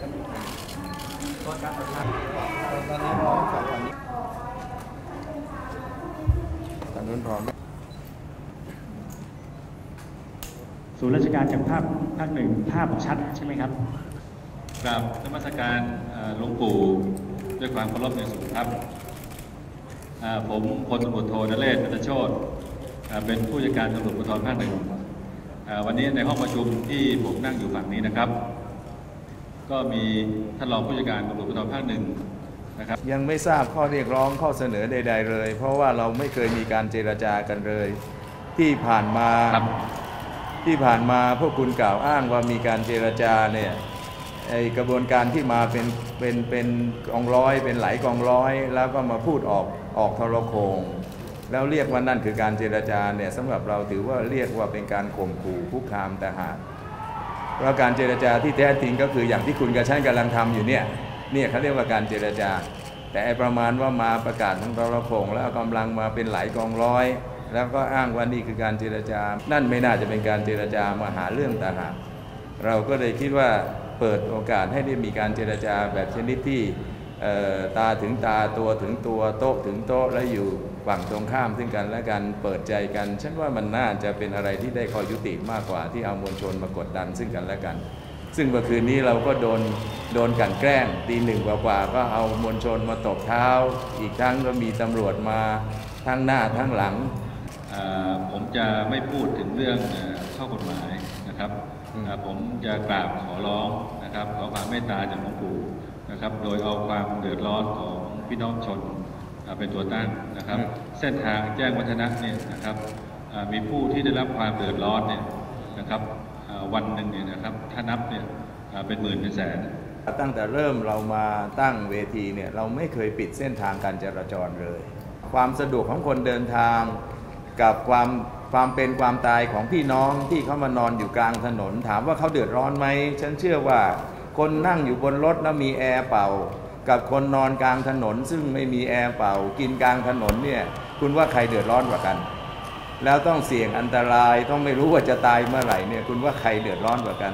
ส่งนรศูนย์ราชการจากภาพภาคหนึ่งภาพชัดใช่ไหมครับกราบนมัสการหลวงปู่ด้วยความเคารพในสูงครับ ผมพลตำรวจโทนเรศนัตโชตเป็นผู้จัดการตำรวจภูธรภาคหนึ่งวันนี้ในห้องประชุมที่ผมนั่งอยู่ฝั่งนี้นะครับ ก็มีท่านรองผู้จัดการตำรวจภูธรภาคหนึ่งนะครับยังไม่ทราบข้อเรียกร้องข้อเสนอใด ๆ เลย เพราะว่าเราไม่เคยมีการเจรจากันเลย ที่ผ่านมาครับที่ผ่านมาพวกคุณกล่าวอ้างว่ามีการเจรจาเนี่ยไอกระบวนการที่มาเป็นเป็นเป็นกองร้อย เป็นหลายกองร้อย แล้วก็มาพูดออกออกทรโคง แล้วเรียกว่านั่นคือการเจรจาเนี่ยสำหรับเราถือว่าเรียกว่าเป็นการข่มขู่คุกคามแต่หาก เพราะการเจรจาที่แท้จริงก็คืออย่างที่คุณกับฉันกำลังทำอยู่เนี่ยเนี่ยเขาเรียกว่าการเจรจา แต่ประมาณว่ามาประกาศทางตรโขงแล้วกำลังมาเป็นหลายกองร้อย แล้วก็อ้างว่านี่คือการเจรจา นั่นไม่น่าจะเป็นการเจรจามาหาเรื่องต่างหากเราก็เลยคิดว่าเปิดโอกาสให้ได้มีการเจรจาแบบชนิดที่ ตาถึงตาตัวถึงตัวโต๊ะถึงโต๊ะและอยู่ฝั่งตรงข้ามซึ่งกันและกันเปิดใจกัน ฉันว่ามันน่าจะเป็นอะไรที่ได้ข้อยุติมากกว่าที่เอามวลชนมากดดันซึ่งกันและกัน ซึ่งเมื่อคืนนี้เราก็โดนโดนกลันแกล้งตีหนึ่งกว่าๆก็เอามวลชนมาตบเท้า อีกทั้งก็มีตำรวจมาทั้งหน้าทั้งหลังอ่าผมจะไม่พูดถึงเรื่องเอ่อข้อกฎหมายนะครับอืมอ่าผมจะกราบขอร้องนะครับขอความเมตตาจากหลวงปู่ นะครับ โดยเอาความเดือดร้อนของพี่น้องชนอ่าเป็นตัวตั้งนะครับ เส้นทางแจ้งวัฒนะเนี่ยนะครับอ่ามีผู้ที่ได้รับความเดือดร้อนเนี่ยนะครับอ่าวันหนึ่งเนี่ยนะครับถ้านับเนี่ยอ่าเป็นหมื่นเป็นแสนตั้งแต่เริ่มเรามาตั้งเวทีเนี่ยเราไม่เคยปิดเส้นทางการจราจรเลย ความสะดวกของคนเดินทางกับความความเป็นความตายของพี่น้องที่เขามานอนอยู่กลางถนน ถามว่าเขาเดือดร้อนไหมฉันเชื่อว่า คนนั่งอยู่บนรถแล้วมีแอร์เป่า กับคนนอนกลางถนน ซึ่งไม่มีแอร์เป่า กินกลางถนนเนี่ย คุณว่าใครเดือดร้อนกว่ากัน แล้วต้องเสี่ยงอันตรายต้องไม่รู้ว่าจะตายเมื่อไหร่เนี่ย คุณว่าใครเดือดร้อนกว่ากัน